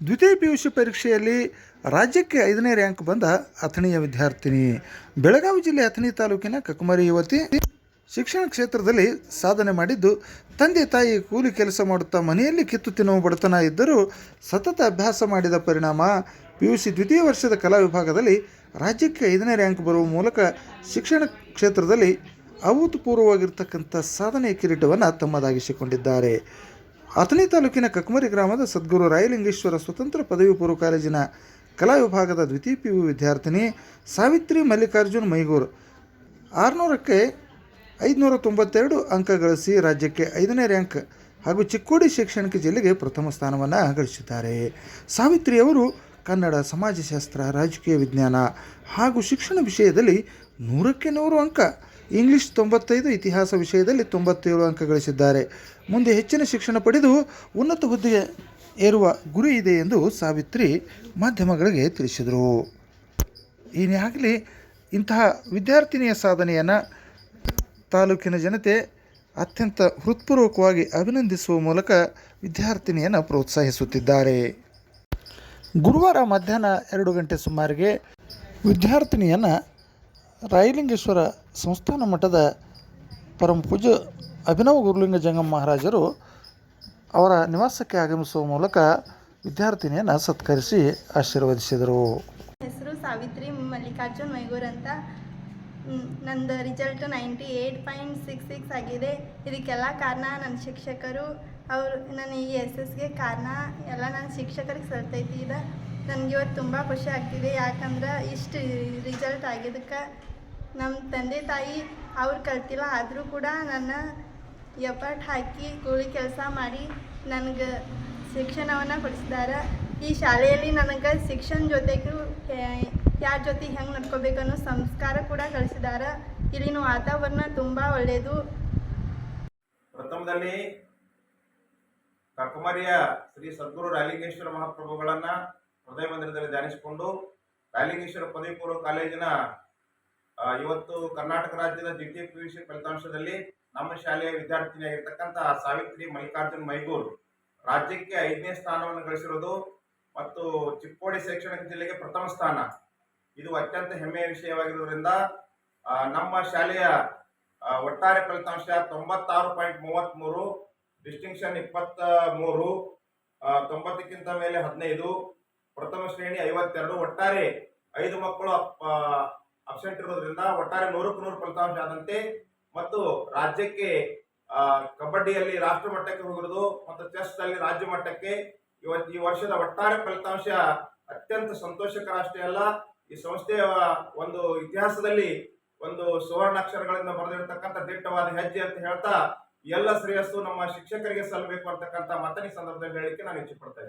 ದ್ವಿತೀಯ P U C ಪರೀಕ್ಷೆಯಲ್ಲಿ ರಾಜ್ಯಕ್ಕೆ ಐದನೇ ರ್ಯಾಂಕ್ ಬಂದ ಅಥಣಿಯ ವಿದ್ಯಾರ್ಥಿನಿ. ಬೆಳಗಾವಿ ಜಿಲ್ಲೆ ಅಥಣಿ ತಾಲೂಕಿನ ಕಕುಮರಿ ಯುವತಿ ಶಿಕ್ಷಣ ಕ್ಷೇತ್ರದಲ್ಲಿ ಸಾಧನೆ ಮಾಡಿದ್ದು, ತಂದೆ ತಾಯಿ ಕೂಲಿ ಕೆಲಸ ಮಾಡುತ್ತಾ ಮನೆಯಲ್ಲಿ ಕಿತ್ತು ತಿನ್ನುವ ಬಡತನ ಇದ್ದರೂ ಸತತ ಅಭ್ಯಾಸ ಮಾಡಿದ ಪರಿಣಾಮ. ಪಿ ಯು ಸಿ ದ್ವಿತೀಯ ವರ್ಷದ ಕಲಾ ವಿಭಾಗದಲ್ಲಿ ರಾಜ್ಯಕ್ಕೆ ಐದನೇ ರ್ಯಾಂಕ್ ಬರುವ ಮೂಲಕ ಶಿಕ್ಷಣ ಕ್ಷೇತ್ರದಲ್ಲಿ ಅಭೂತಪೂರ್ವವಾಗಿರ್ತಕ್ಕಂಥ ಸಾಧನೆಯ ಕಿರೀಟವನ್ನು ತಮ್ಮದಾಗಿಸಿಕೊಂಡಿದ್ದಾರೆ. ಅಥಣಿ ತಾಲೂಕಿನ ಕಕ್ಮರಿ ಗ್ರಾಮದ ಸದ್ಗುರು ರಾಯಲಿಂಗೇಶ್ವರ ಸ್ವತಂತ್ರ ಪದವಿ ಪೂರ್ವ ಕಾಲೇಜಿನ ಕಲಾ ವಿಭಾಗದ ದ್ವಿತೀಯ ಪಿ ಯು ವಿದ್ಯಾರ್ಥಿನಿ ಸಾವಿತ್ರಿ ಮಲ್ಲಿಕಾರ್ಜುನ್ ಮೈಗೂರು. ಆರುನೂರಕ್ಕೆ ಐದುನೂರ ತೊಂಬತ್ತೆರಡು ಅಂಕ ಗಳಿಸಿ ರಾಜ್ಯಕ್ಕೆ ಐದನೇ ರ್ಯಾಂಕ್ ಹಾಗೂ ಚಿಕ್ಕೋಡಿ ಶೈಕ್ಷಣಿಕ ಜಿಲ್ಲೆಗೆ ಪ್ರಥಮ ಸ್ಥಾನವನ್ನು ಗಳಿಸಿದ್ದಾರೆ. ಸಾವಿತ್ರಿ ಅವರು ಕನ್ನಡ ಸಮಾಜಶಾಸ್ತ್ರ, ರಾಜಕೀಯ ವಿಜ್ಞಾನ ಹಾಗೂ ಶಿಕ್ಷಣ ವಿಷಯದಲ್ಲಿ ನೂರಕ್ಕೆ ನೂರು ಅಂಕ ಇಂಗ್ಲಿಷ್ ತೊಂಬತ್ತೈದು, ಇತಿಹಾಸ ವಿಷಯದಲ್ಲಿ ತೊಂಬತ್ತೇಳು ಅಂಕ ಗಳಿಸಿದ್ದಾರೆ. ಮುಂದೆ ಹೆಚ್ಚಿನ ಶಿಕ್ಷಣ ಪಡೆದು ಉನ್ನತ ಹುದ್ದೆಗೆ ಏರುವ ಗುರಿ ಇದೆ ಎಂದು ಸಾವಿತ್ರಿ ಮಾಧ್ಯಮಗಳಿಗೆ ತಿಳಿಸಿದರು. ಈಗಾಗಲೇ ಇಂತಹ ವಿದ್ಯಾರ್ಥಿನಿಯ ಸಾಧನೆಯನ್ನು ತಾಲೂಕಿನ ಜನತೆ ಅತ್ಯಂತ ಹೃತ್ಪೂರ್ವಕವಾಗಿ ಅಭಿನಂದಿಸುವ ಮೂಲಕ ವಿದ್ಯಾರ್ಥಿನಿಯನ್ನು ಪ್ರೋತ್ಸಾಹಿಸುತ್ತಿದ್ದಾರೆ. ಗುರುವಾರ ಮಧ್ಯಾಹ್ನ ಎರಡು ಗಂಟೆ ಸುಮಾರಿಗೆ ವಿದ್ಯಾರ್ಥಿನಿಯನ್ನು ರಾಯಲಿಂಗೇಶ್ವರ ಸಂಸ್ಥಾನ ಮಠದ ಪರಮ ಪೂಜ್ಯ ಅಭಿನವ ಗುರುಲಿಂಗ ಜಂಗಮ್ ಮಹಾರಾಜರು ಅವರ ನಿವಾಸಕ್ಕೆ ಆಗಮಿಸುವ ಮೂಲಕ ವಿದ್ಯಾರ್ಥಿನಿಯನ್ನು ಸತ್ಕರಿಸಿ ಆಶೀರ್ವದಿಸಿದರು. ಹೆಸರು ಸಾವಿತ್ರಿ ಮಲ್ಲಿಕಾರ್ಜುನ್ ಮೈಗೂರ್ ಅಂತ. ನಂದು result ninety eight point six six ಆಗಿದೆ. ಇದಕ್ಕೆಲ್ಲ ಕಾರಣ ನನ್ನ ಶಿಕ್ಷಕರು. ಅವರು ನನ್ನ ಈ ಎಸ್ ಎಸ್ಗೆ ಕಾರಣ. ಎಲ್ಲ ನನ್ನ ಶಿಕ್ಷಕರಿಗೆ ಸಲ್ತೈತಿ ಇದು ನನಗೆ ಇವತ್ತು ತುಂಬ ಖುಷಿ ಆಗ್ತಿದೆ. ಯಾಕಂದ್ರೆ ಇಷ್ಟು ರಿಸಲ್ಟ್ ಆಗಿದ್ದಕ್ಕೆ ನಮ್ಮ ತಂದೆ ತಾಯಿ ಅವ್ರು ಕಲ್ತಿಲ್ಲ, ಆದರೂ ಕೂಡ ನನ್ನ ಎಫರ್ಟ್ ಹಾಕಿ ಕೂಲಿ ಕೆಲಸ ಮಾಡಿ ನನಗೆ ಶಿಕ್ಷಣವನ್ನು ಕೊಡಿಸಿದ್ದಾರೆ ಈ ಶಾಲೆಯಲ್ಲಿ ನನಗೆ ಶಿಕ್ಷಣ ಜೊತೆಗೂ ಯಾರ ಜೊತೆ ಹೆಂಗೆ ನಡ್ಕೋಬೇಕನ್ನೋ ಸಂಸ್ಕಾರ ಕೂಡ ಕಳಿಸಿದ್ದಾರೆ ಇಲ್ಲಿನ ವಾತಾವರಣ ತುಂಬ ಒಳ್ಳೆಯದು ಪ್ರಥಮದಲ್ಲಿ ಕಕ್ಕಮರಿಯ ಶ್ರೀ ಸದ್ಗುರು ರಾಲಿಂಗೇಶ್ವರ ಮಹಾಪ್ರಭುಗಳನ್ನ ಹೃದಯ ಮಂದಿರದಲ್ಲಿ ಧ್ಯಾನಿಸಿಕೊಂಡು ಕಾಲಿಂಗೇಶ್ವರ ಪದವಿ ಪೂರ್ವ ಕಾಲೇಜಿನ ಇವತ್ತು ಕರ್ನಾಟಕ ರಾಜ್ಯದ ದ್ವಿತೀಯ ಪಿ ಯು ಸಿ ಫಲಿತಾಂಶದಲ್ಲಿ ನಮ್ಮ ಶಾಲೆಯ ವಿದ್ಯಾರ್ಥಿನಿಯಾಗಿರ್ತಕ್ಕಂಥ ಸಾವಿತ್ರಿ ಮಲ್ಲಿಕಾರ್ಜುನ್ ಮೈಗೂರ್ ರಾಜ್ಯಕ್ಕೆ ಐದನೇ ಸ್ಥಾನವನ್ನು ಗಳಿಸಿರೋದು ಮತ್ತು ಚಿಕ್ಕೋಡಿ ಶೈಕ್ಷಣಿಕ ಜಿಲ್ಲೆಗೆ ಪ್ರಥಮ ಸ್ಥಾನ. ಇದು ಅತ್ಯಂತ ಹೆಮ್ಮೆಯ ವಿಷಯವಾಗಿರೋದ್ರಿಂದ ಆ, ನಮ್ಮ ಶಾಲೆಯ ಒಟ್ಟಾರೆ ಫಲಿತಾಂಶ ತೊಂಬತ್ತಾರು ಪಾಯಿಂಟ್ ಮೂವತ್ತ್ಮೂರು ಡಿಸ್ಟಿಂಕ್ಷನ್ ಇಪ್ಪತ್ತ ಮೂರು ತೊಂಬತ್ತಕ್ಕಿಂತ ಮೇಲೆ ಹದಿನೈದು ಪ್ರಥಮ ಶ್ರೇಣಿ ಐವತ್ತೆರಡು, ಒಟ್ಟಾರೆ ಐದು ಮಕ್ಕಳು ಅಬ್ಸೆಂಟ್ ಇರೋದ್ರಿಂದ ಒಟ್ಟಾರೆ ನೂರಕ್ಕೆ ನೂರು ಫಲಿತಾಂಶ ಆದಂತೆ ಮತ್ತು ರಾಜ್ಯಕ್ಕೆ ಕಬಡ್ಡಿಯಲ್ಲಿ ರಾಷ್ಟ್ರ ಮಟ್ಟಕ್ಕೆ ಹೋಗಿರೋದು ಮತ್ತು ಚೆಸ್ ಅಲ್ಲಿ ರಾಜ್ಯ ಮಟ್ಟಕ್ಕೆ ಇವತ್ತು ಈ ವರ್ಷದ ಒಟ್ಟಾರೆ ಫಲಿತಾಂಶ ಅತ್ಯಂತ ಸಂತೋಷಕರ ಅಷ್ಟೇ ಅಲ್ಲ, ಈ ಸಂಸ್ಥೆಯ ಒಂದು ಇತಿಹಾಸದಲ್ಲಿ ಒಂದು ಸುವರ್ಣಾಕ್ಷರಗಳಿಂದ ಬರೆದಿರತಕ್ಕಂಥ ದಿಟ್ಟವಾದ ಹೆಜ್ಜೆ ಅಂತ ಹೇಳ್ತಾ ಎಲ್ಲ ಶ್ರೇಯಸ್ಸು ನಮ್ಮ ಶಿಕ್ಷಕರಿಗೆ ಸಲ್ಲಬೇಕು ಅಂತಕ್ಕಂಥ ಮತನಿ ಸಂದರ್ಭದಲ್ಲಿ ಹೇಳಿಕೆ ನಾನು ಇಚ್ಛೆ ಪಡ್ತಾ